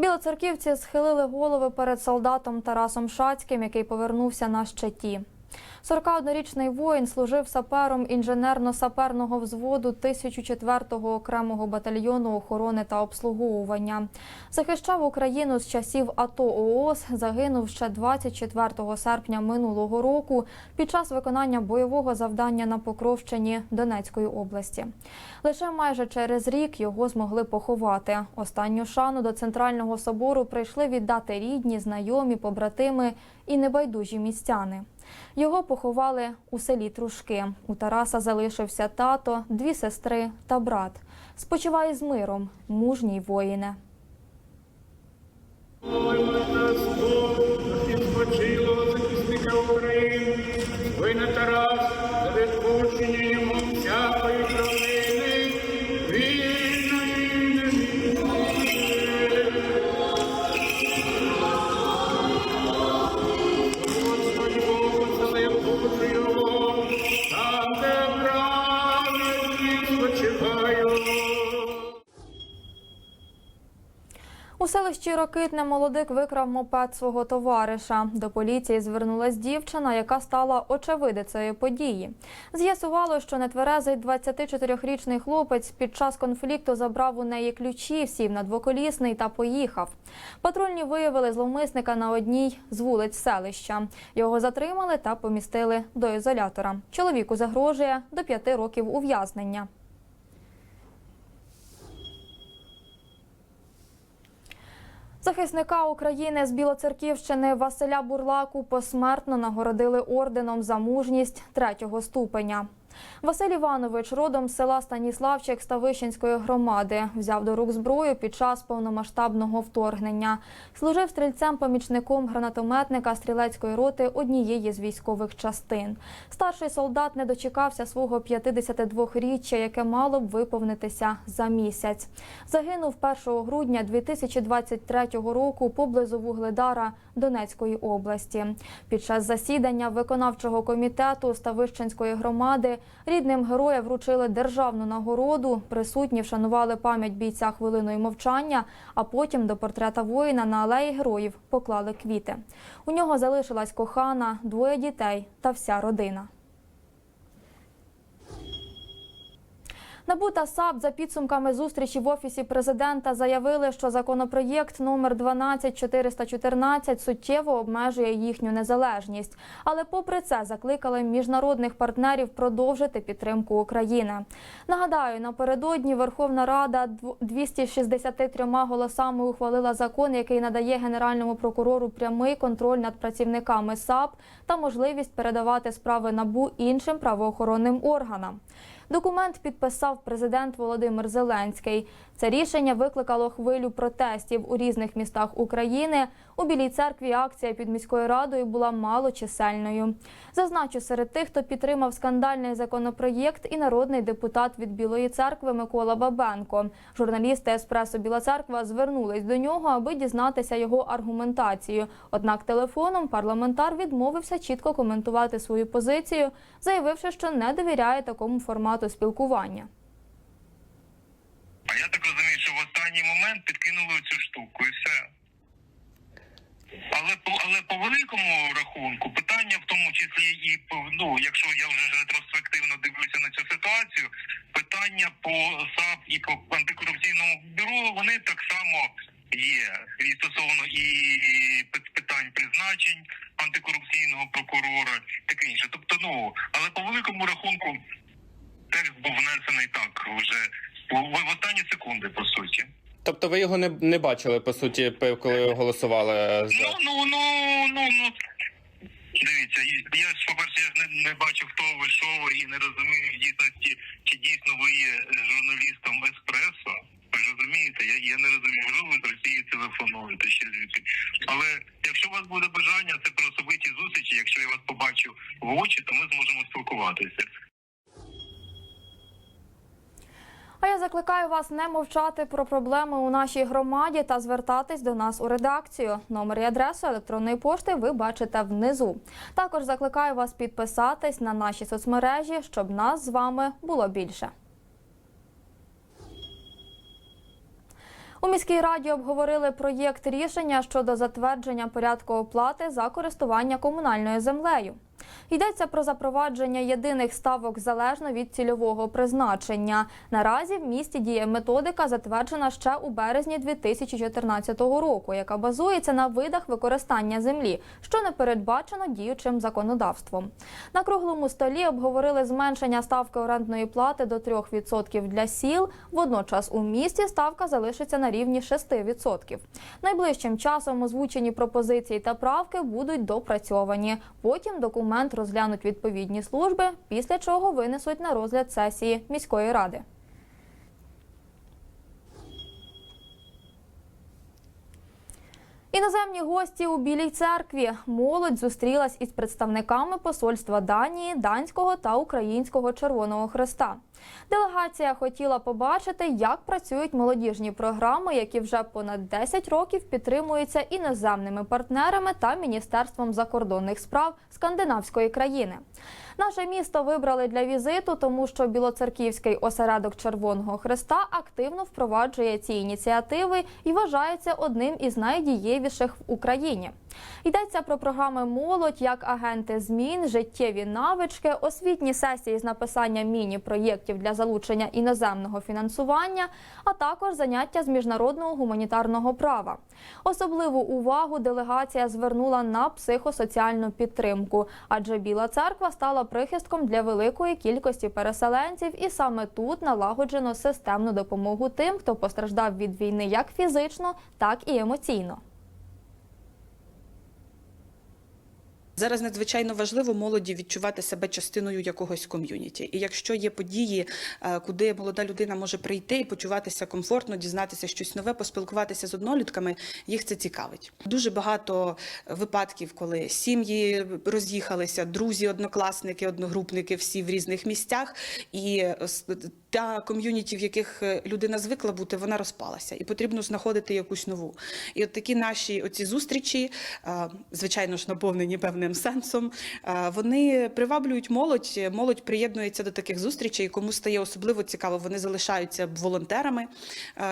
Білоцерківці схилили голови перед солдатом Тарасом Шацьким, який повернувся на щиті. 41-річний воїн служив сапером інженерно-саперного взводу 1004-го окремого батальйону охорони та обслуговування. Захищав Україну з часів АТО ООС, загинув ще 24 серпня минулого року під час виконання бойового завдання на Покровщині Донецької області. Лише майже через рік його змогли поховати. Останню шану до центрального собору прийшли віддати рідні, знайомі, побратими і небайдужі містяни. Його поховали у селі Трушки. У Тараса залишився тато, дві сестри та брат. Спочивай з миром, мужній воїне. Захисника України, на Тарас, за відпущення селищі Рокитне молодик викрав мопед свого товариша. До поліції звернулась дівчина, яка стала очевидицею події. З'ясувало, що нетверезий 24-річний хлопець під час конфлікту забрав у неї ключі, сів на двоколісний та поїхав. Патрульні виявили зловмисника на одній з вулиць селища. Його затримали та помістили до ізолятора. Чоловіку загрожує до п'яти років ув'язнення. Захисника України з Білоцерківщини Василя Бурлаку посмертно нагородили орденом за мужність третього ступеня. Василь Іванович, родом з села Станіславчик Ставищенської громади, взяв до рук зброю під час повномасштабного вторгнення. Служив стрільцем-помічником гранатометника стрілецької роти однієї з військових частин. Старший солдат не дочекався свого 52-річчя, яке мало б виповнитися за місяць. Загинув 1 грудня 2023 року поблизу Вугледара Донецької області. Під час засідання виконавчого комітету Ставищенської громади рідним героя вручили державну нагороду. Присутні вшанували пам'ять бійця хвилиною мовчання, а потім до портрета воїна на алеї героїв поклали квіти. У нього залишилась кохана, двоє дітей та вся родина. НАБУ та САП за підсумками зустрічі в офісі президента заявили, що законопроєкт номер 12414 суттєво обмежує їхню незалежність. Але попри це закликали міжнародних партнерів продовжити підтримку України. Нагадаю, напередодні Верховна Рада дв- 263 голосами ухвалила закон, який надає генеральному прокурору прямий контроль над працівниками САП та можливість передавати справи НАБУ іншим правоохоронним органам. Документ підписав президент Володимир Зеленський. Це рішення викликало хвилю протестів у різних містах України. У Білій церкві акція під міською радою була малочисельною. Зазначу, серед тих, хто підтримав скандальний законопроєкт, і народний депутат від Білої церкви Микола Бабенко. Журналісти Еспресо Біла Церква звернулись до нього, аби дізнатися його аргументацію. Однак телефоном парламентар відмовився чітко коментувати свою позицію, заявивши, що не довіряє такому формату спілкування. А я так розумію, що в останній момент підкинули цю штуку і все. Але по але по великому рахунку питання в тому числі і ну, якщо я вже ретроспективно дивлюся на цю ситуацію, питання по САП і по антикорупційному бюро вони так само є і стосовно і питань призначень антикорупційного прокурора, таке інше. Тобто, ну але по великому рахунку текст був внесений так вже в, останні секунди, по суті. Тобто ви його не, не бачили, по суті, коли голосували за. Ну, ну, ну, ну, ну. Дивіться, я ж, по-перше, я ж не, не бачу, хто ви, що і не розумію дійсності, чи дійсно ви є журналістом еспресо. Ви ж розумієте, я, я не розумію, можливо, ви з Росії телефонуєте ще звідки. Але якщо у вас буде бажання, це про особисті зустрічі, якщо я вас побачу в очі, то ми зможемо спілкуватися. А я закликаю вас не мовчати про проблеми у нашій громаді та звертатись до нас у редакцію. Номер і адресу електронної пошти ви бачите внизу. Також закликаю вас підписатись на наші соцмережі, щоб нас з вами було більше. У міській раді обговорили проєкт рішення щодо затвердження порядку оплати за користування комунальною землею. Йдеться про запровадження єдиних ставок залежно від цільового призначення. Наразі в місті діє методика, затверджена ще у березні 2014 року, яка базується на видах використання землі, що не передбачено діючим законодавством. На круглому столі обговорили зменшення ставки орендної плати до 3% для сіл. Водночас у місті ставка залишиться на рівні 6%. Найближчим часом озвучені пропозиції та правки будуть допрацьовані. Потім документ розглянуть відповідні служби, після чого винесуть на розгляд сесії міської ради. Іноземні гості у Білій церкві. Молодь зустрілась із представниками посольства Данії, Данського та Українського Червоного Хреста. Делегація хотіла побачити, як працюють молодіжні програми, які вже понад 10 років підтримуються іноземними партнерами та Міністерством закордонних справ скандинавської країни. Наше місто вибрали для візиту, тому що Білоцерківський осередок Червоного Хреста активно впроваджує ці ініціативи і вважається одним із найдієвіших в Україні. Йдеться про програми молодь як агенти змін, життєві навички, освітні сесії з написання міні-проєктів для залучення іноземного фінансування, а також заняття з міжнародного гуманітарного права. Особливу увагу делегація звернула на психосоціальну підтримку, адже Біла церква стала прихистком для великої кількості переселенців, і саме тут налагоджено системну допомогу тим, хто постраждав від війни як фізично, так і емоційно. Зараз надзвичайно важливо молоді відчувати себе частиною якогось ком'юніті. І якщо є події, е, куди молода людина може прийти і почуватися комфортно, дізнатися щось нове, поспілкуватися з однолюдками, їх це цікавить. Дуже багато випадків, коли сім'ї роз'їхалися, друзі, однокласники, одногрупники, всі в різних місцях, і е, та ком'юніті, в яких е, людина звикла бути, вона розпалася, і потрібно знаходити якусь нову. І от такі наші оці зустрічі, е, звичайно ж, наповнені певним сенсом, е, вони приваблюють молодь. Молодь приєднується до таких зустрічей. Кому стає особливо цікаво, вони залишаються волонтерами,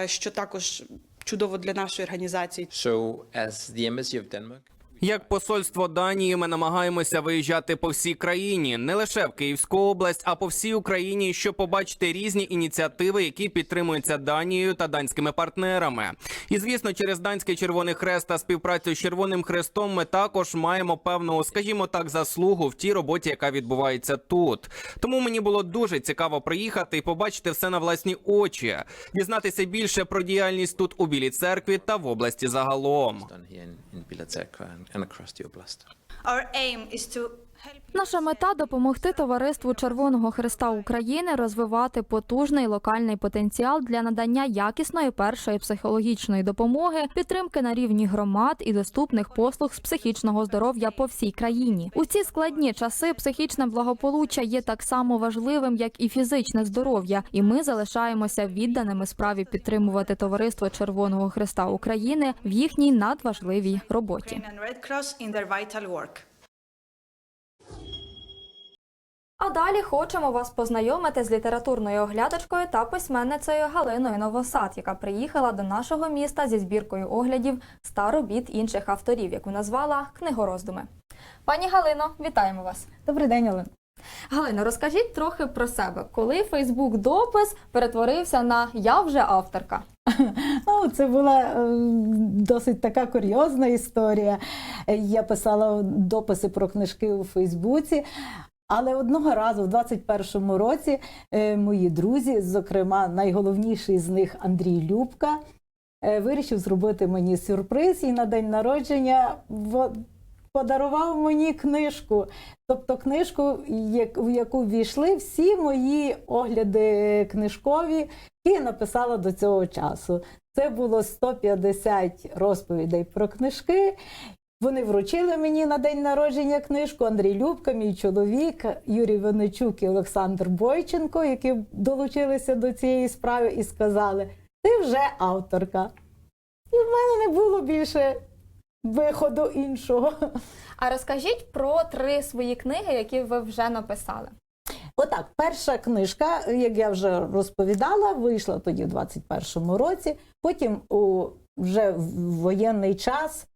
що також чудово для нашої організації. So, as the Embassy of Denmark, Як посольство Данії, ми намагаємося виїжджати по всій країні, не лише в Київську область, а по всій Україні, щоб побачити різні ініціативи, які підтримуються Данією та данськими партнерами. І звісно, через данський Червоний Хрест та співпрацю з Червоним Хрестом ми також маємо певну, скажімо так, заслугу в тій роботі, яка відбувається тут. Тому мені було дуже цікаво приїхати і побачити все на власні очі, дізнатися більше про діяльність тут у Білій церкві та в області загалом. and across the oblast. Our aim is to Наша мета допомогти товариству Червоного Христа України розвивати потужний локальний потенціал для надання якісної першої психологічної допомоги, підтримки на рівні громад і доступних послуг з психічного здоров'я по всій країні. У ці складні часи психічне благополуччя є так само важливим, як і фізичне здоров'я, і ми залишаємося відданими справі підтримувати товариство Червоного Христа України в їхній надважливій роботі. А далі хочемо вас познайомити з літературною оглядачкою та письменницею Галиною Новосад, яка приїхала до нашого міста зі збіркою оглядів ста робіт інших авторів, яку назвала книгороздуми. Пані Галино, вітаємо вас. Добрий день, Олен. Галино, розкажіть трохи про себе, коли Фейсбук допис перетворився на Я вже авторка. Ну, це була е, досить така курйозна історія. Я писала дописи про книжки у Фейсбуці. Але одного разу, в 21-му році, е, мої друзі, зокрема, найголовніший з них Андрій Любка, е, вирішив зробити мені сюрприз і на день народження подарував мені книжку. Тобто книжку, в яку ввійшли всі мої огляди книжкові, які я написала до цього часу. Це було 150 розповідей про книжки. Вони вручили мені на день народження книжку Андрій Любка, мій чоловік, Юрій Винничук і Олександр Бойченко, які долучилися до цієї справи і сказали: ти вже авторка. І в мене не було більше виходу іншого. А розкажіть про три свої книги, які ви вже написали. Отак, перша книжка, як я вже розповідала, вийшла тоді в 21-му році. Потім у вже в воєнний час,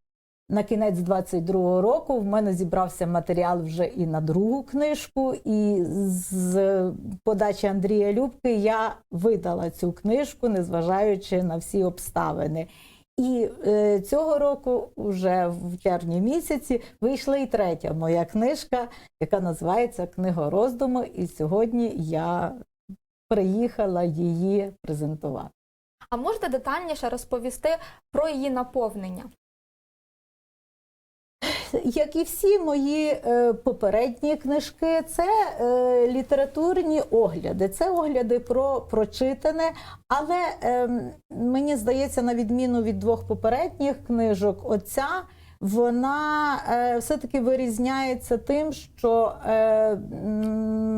на кінець 22-го року, в мене зібрався матеріал вже і на другу книжку. І з подачі Андрія Любки я видала цю книжку, незважаючи на всі обставини. І е, цього року, вже в червні місяці, вийшла і третя моя книжка, яка називається Книга роздуму. І сьогодні я приїхала її презентувати. А можете детальніше розповісти про її наповнення? Як і всі мої е, попередні книжки, це е, літературні огляди, це огляди про прочитане. Але е, мені здається, на відміну від двох попередніх книжок, оця вона е, все-таки вирізняється тим, що е,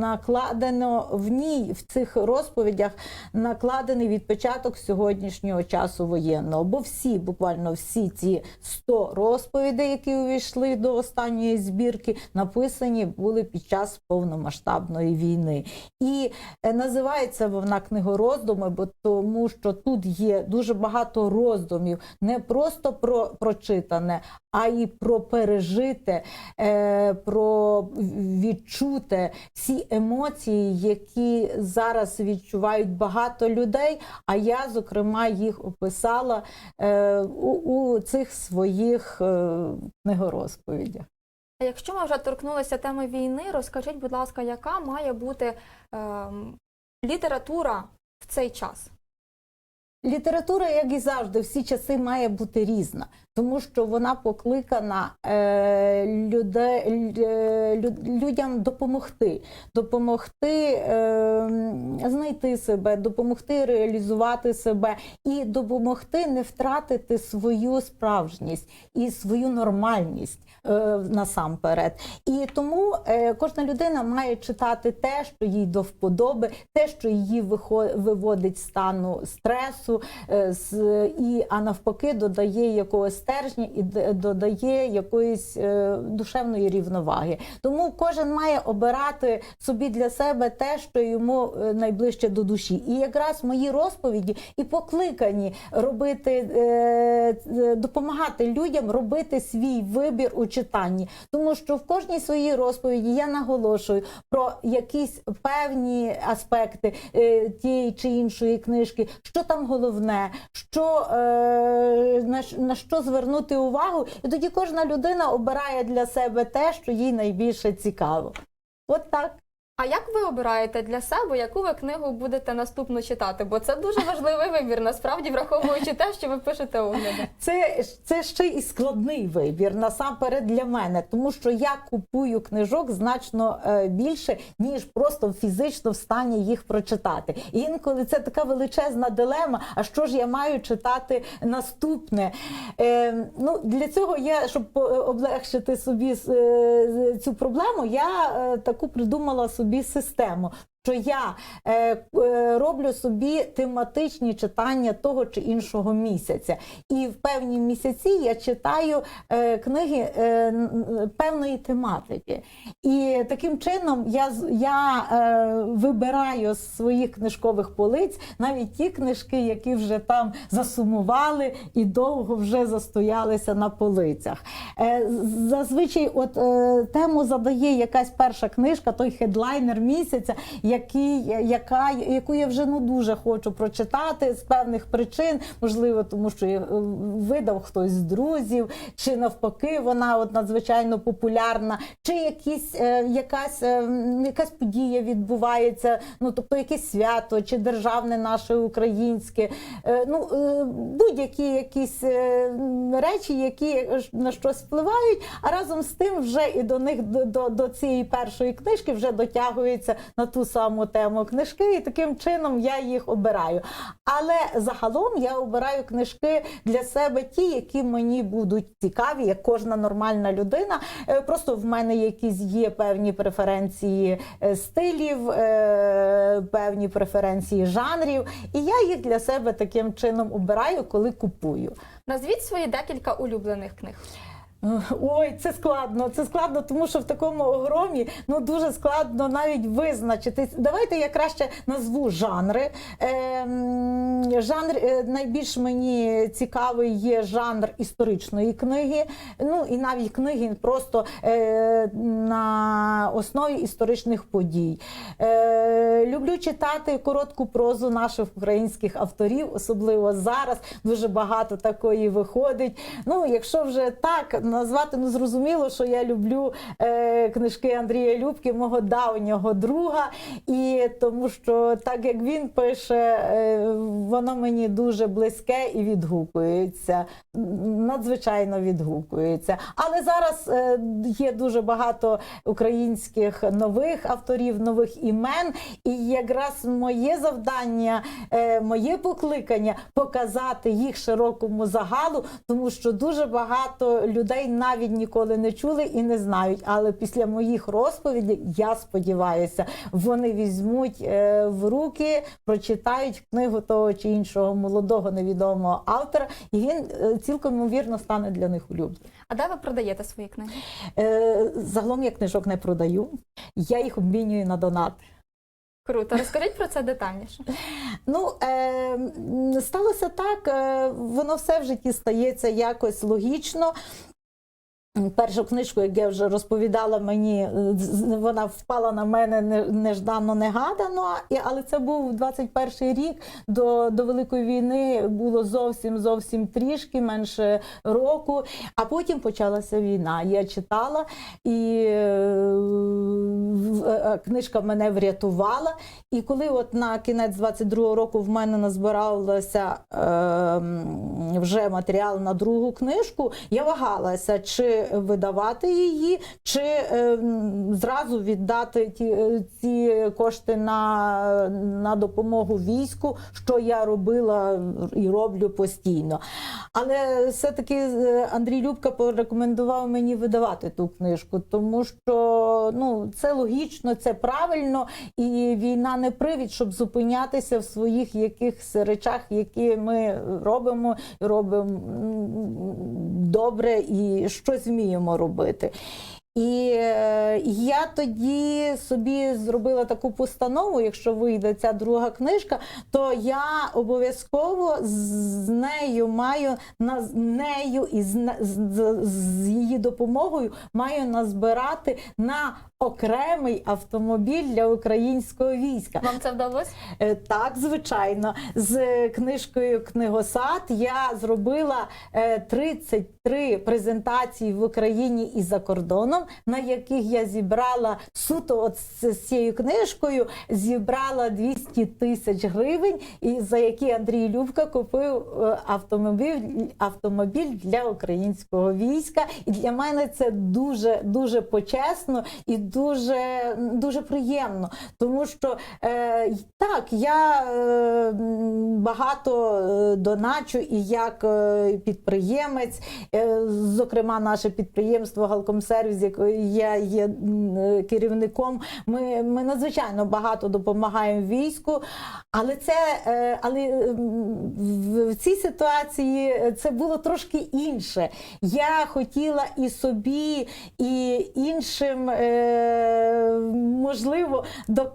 накладено в ній, в цих розповідях, накладений відпечаток сьогоднішнього часу воєнного. Бо всі, буквально всі ці 100 розповідей, які увійшли до останньої збірки, написані були під час повномасштабної війни. І е, називається вона книгороздуми, бо тому що тут є дуже багато роздумів, не просто про прочитане, а й про пережите, е, про відчуте всі емоції, які зараз відчувають багато людей. А я, зокрема, їх описала е, у, у цих своїх е, книгорозповідях. А якщо ми вже торкнулися теми війни, розкажіть, будь ласка, яка має бути ем, література в цей час? Література, як і завжди, всі часи має бути різна, тому що вона покликана е, люде, лю- лю- людям допомогти, допомогти е, знайти себе, допомогти реалізувати себе і допомогти не втратити свою справжність і свою нормальність е, насамперед. І тому е, кожна людина має читати те, що їй до вподоби, те, що її виводить з стану стресу, е, з, і, а навпаки, додає якогось стержня і додає якоїсь е, душевної рівноваги. Тому кожен має обирати собі для себе те, що йому е, найближче до душі. І якраз мої розповіді і покликані робити, е, допомагати людям робити свій вибір у читанні. Тому що в кожній своїй розповіді я наголошую про якісь певні аспекти тієї чи іншої книжки, що там головне, що, на, що звернути увагу. І тоді кожна людина обирає для себе те, що їй найбільше цікаво. От так. А як ви обираєте для себе, яку ви книгу будете наступно читати? Бо це дуже важливий вибір, насправді враховуючи те, що ви пишете огляди. Це, це ще і складний вибір насамперед для мене, тому що я купую книжок значно е, більше, ніж просто фізично в стані їх прочитати. І інколи це така величезна дилема. А що ж я маю читати наступне? Е, ну, для цього я, щоб по- облегшити собі е, цю проблему, я е, таку придумала собі систему. Що я е, е, роблю собі тематичні читання того чи іншого місяця, і в певні місяці я читаю е, книги е, певної тематики. І таким чином я, я е, вибираю з своїх книжкових полиць навіть ті книжки, які вже там засумували і довго вже застоялися на полицях. Е, зазвичай, от е, тему задає якась перша книжка, той хедлайнер місяця, який, яка, яку я вже ну дуже хочу прочитати з певних причин, можливо, тому що е, видав хтось з друзів, чи навпаки, вона от надзвичайно популярна, чи якісь, е, якась, е, якась подія відбувається, ну тобто якесь свято, чи державне наше українське, ну будь-які якісь речі, які на щось впливають, а разом з тим вже і до них до, до цієї першої книжки вже дотягується на ту саму тему книжки, і таким чином я їх обираю. Але загалом я обираю книжки для себе ті, які мені будуть цікаві, як кожна нормальна людина. Е, Просто в мене якісь є певні преференції е, стилів, е, певні преференції жанрів, і я їх для себе таким чином обираю, коли купую. Назвіть свої декілька улюблених книг. Ой, це складно. Це складно, тому що в такому огромі ну дуже складно навіть визначити. Давайте я краще назву жанри. Ем, жанр е, найбільш мені цікавий є жанр історичної книги. Ну і навіть книги просто е, на основі історичних подій. Е, люблю читати коротку прозу наших українських авторів, особливо зараз. Дуже багато такої виходить. Ну, якщо вже так назвати, ну зрозуміло, що я люблю е, книжки Андрія Любки, мого давнього друга, і тому що так як він пише, е, воно мені дуже близьке і відгукується. Надзвичайно відгукується. Але зараз е, є дуже багато українських нових авторів, нових імен. І якраз моє завдання, е, моє покликання показати їх широкому загалу, тому що дуже багато людей навіть ніколи не чули і не знають. Але після моїх розповідей, я сподіваюся, вони візьмуть е, в руки, прочитають книгу того чи іншого молодого невідомого автора, і він е, цілком ймовірно стане для них улюбленим. А де ви продаєте свої книги? Е, Загалом я книжок не продаю, я їх обмінюю на донати. Круто, розкажіть про це детальніше. Ну, е, сталося так, е, воно все в житті стається якось логічно. Першу книжку, як я вже розповідала мені, е, вона впала на мене не- неждано, негадано, але це був 21 рік. До, до Великої війни було зовсім зовсім трішки менше року. А потім почалася війна. Я читала, і е, е, книжка мене врятувала. І коли от на кінець 22-го року в мене назбиралося е, вже матеріал на другу книжку, я вагалася, чи видавати її, чи е, зразу віддати ті, е, ці кошти на, на допомогу війську, що я робила і роблю постійно. Але все-таки е, Андрій Любка порекомендував мені видавати ту книжку, тому що ну, це логічно, це правильно, і війна не привід, щоб зупинятися в своїх якихось речах, які ми робимо, робимо добре і щось вміємо робити. І е, я тоді собі зробила таку постанову, якщо вийде ця друга книжка, то я обов'язково з нею маю з нею і з, з, з- її допомогою маю назбирати на окремий автомобіль для українського війська. Вам це вдалося? Е, Так, звичайно, з книжкою Книгосад я зробила е, 33 презентації в Україні і за кордоном, на яких я зібрала суто от з цією книжкою, зібрала 200 тисяч гривень, і за які Андрій Любка купив е, автомобіль, автомобіль для українського війська. І для мене це дуже дуже почесно і дуже, дуже приємно, тому що е, так, я е, багато е, доначу і як е, підприємець, е, зокрема, наше підприємство Галкомсервіс, якої я є е, керівником. Ми, ми надзвичайно багато допомагаємо війську, але це е, але в, в цій ситуації е, це було трошки інше. Я хотіла і собі, і іншим е, можливо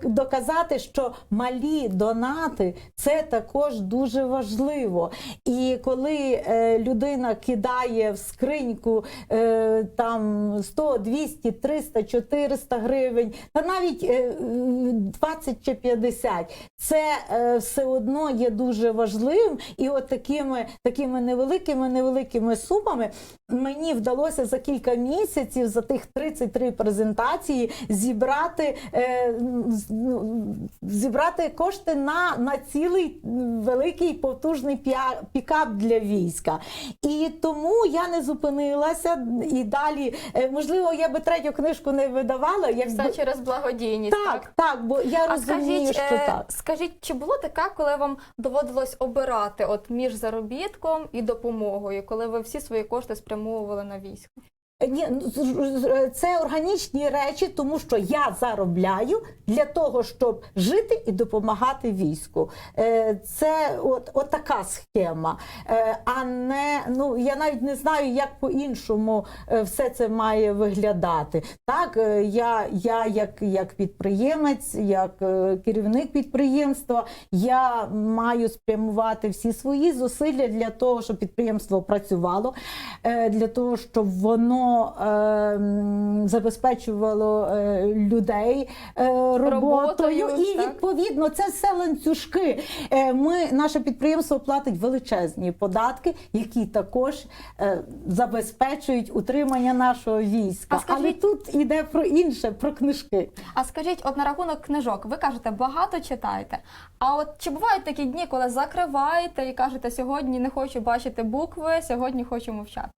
доказати, що малі донати це також дуже важливо. І коли е, людина кидає в скриньку е, там 100, 200, 300, 400 гривень, та навіть е, 20 чи 50, це е, все одно є дуже важливим. І от такими, такими невеликими невеликими сумами мені вдалося за кілька місяців за тих 33 презентації зібрати, е, ну, зібрати кошти на, на цілий великий потужний пікап для війська. І тому я не зупинилася і далі. е, можливо, я би третю книжку не видавала. як Все через благодійність. Так, так, бо я А розумію, скажіть, що е, так. скажіть, чи було таке, коли вам доводилось обирати от між заробітком і допомогою, коли ви всі свої кошти спрямовували на військо? Ні, ну, з- це органічні речі, тому що я заробляю для того, щоб жити і допомагати війську. Е, Це от, от така схема. Е, А не ну я навіть не знаю, як по-іншому е, все це має виглядати. Так, е, я, я як, як підприємець, як е, керівник підприємства, я маю спрямувати всі свої зусилля для того, щоб підприємство працювало, е, для того, щоб воно е, забезпечувало е, людей е, роботою, Роботою, і так. відповідно це все ланцюжки. Е, Ми наше підприємство платить величезні податки, які також е, забезпечують утримання нашого війська. А скажіть- Але тут іде про інше, про книжки. А скажіть, от на рахунок книжок, ви кажете, багато читаєте. А от чи бувають такі дні, коли закриваєте і кажете, сьогодні не хочу бачити букви, сьогодні хочу мовчати?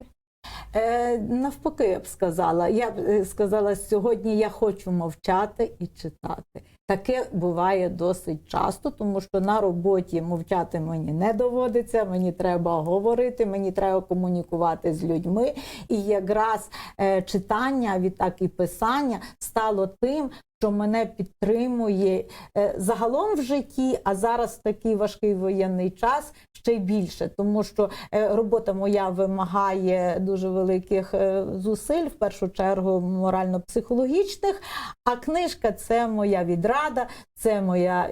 Е, навпаки, я б сказала. Я б е, сказала, сьогодні я хочу мовчати і читати. Таке буває досить часто, тому що на роботі мовчати мені не доводиться. Мені треба говорити, мені треба комунікувати з людьми. І якраз е, читання, відтак і писання стало тим, що мене підтримує е, загалом в житті, а зараз такий важкий воєнний час ще й більше, тому що е, робота моя вимагає дуже великих е, зусиль, в першу чергу морально-психологічних. А книжка це моя відрада, це моя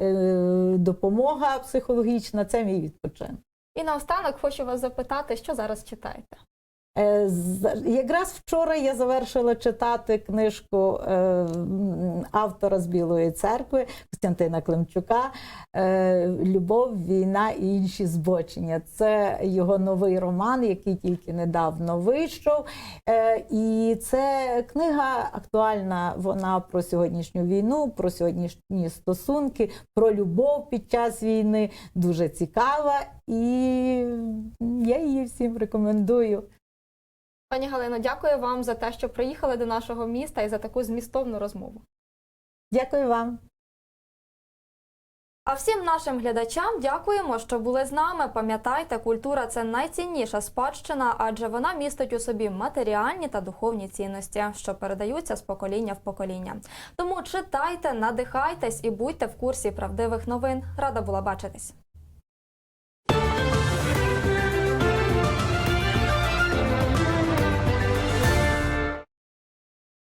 допомога психологічна, це мій відпочинок. І наостанок хочу вас запитати, що зараз читаєте? Е, Якраз вчора я завершила читати книжку е, автора з Білої церкви Костянтина Климчука е, Любов, війна і інші збочення. Це його новий роман, який тільки недавно вийшов. І це книга актуальна. Вона про сьогоднішню війну, про сьогоднішні стосунки, про любов під час війни. Дуже цікава, і я її всім рекомендую. Пані Галино, дякую вам за те, що приїхали до нашого міста і за таку змістовну розмову. Дякую вам. А всім нашим глядачам дякуємо, що були з нами. Пам'ятайте, культура це найцінніша спадщина, адже вона містить у собі матеріальні та духовні цінності, що передаються з покоління в покоління. Тому читайте, надихайтесь і будьте в курсі правдивих новин. Рада була бачитись.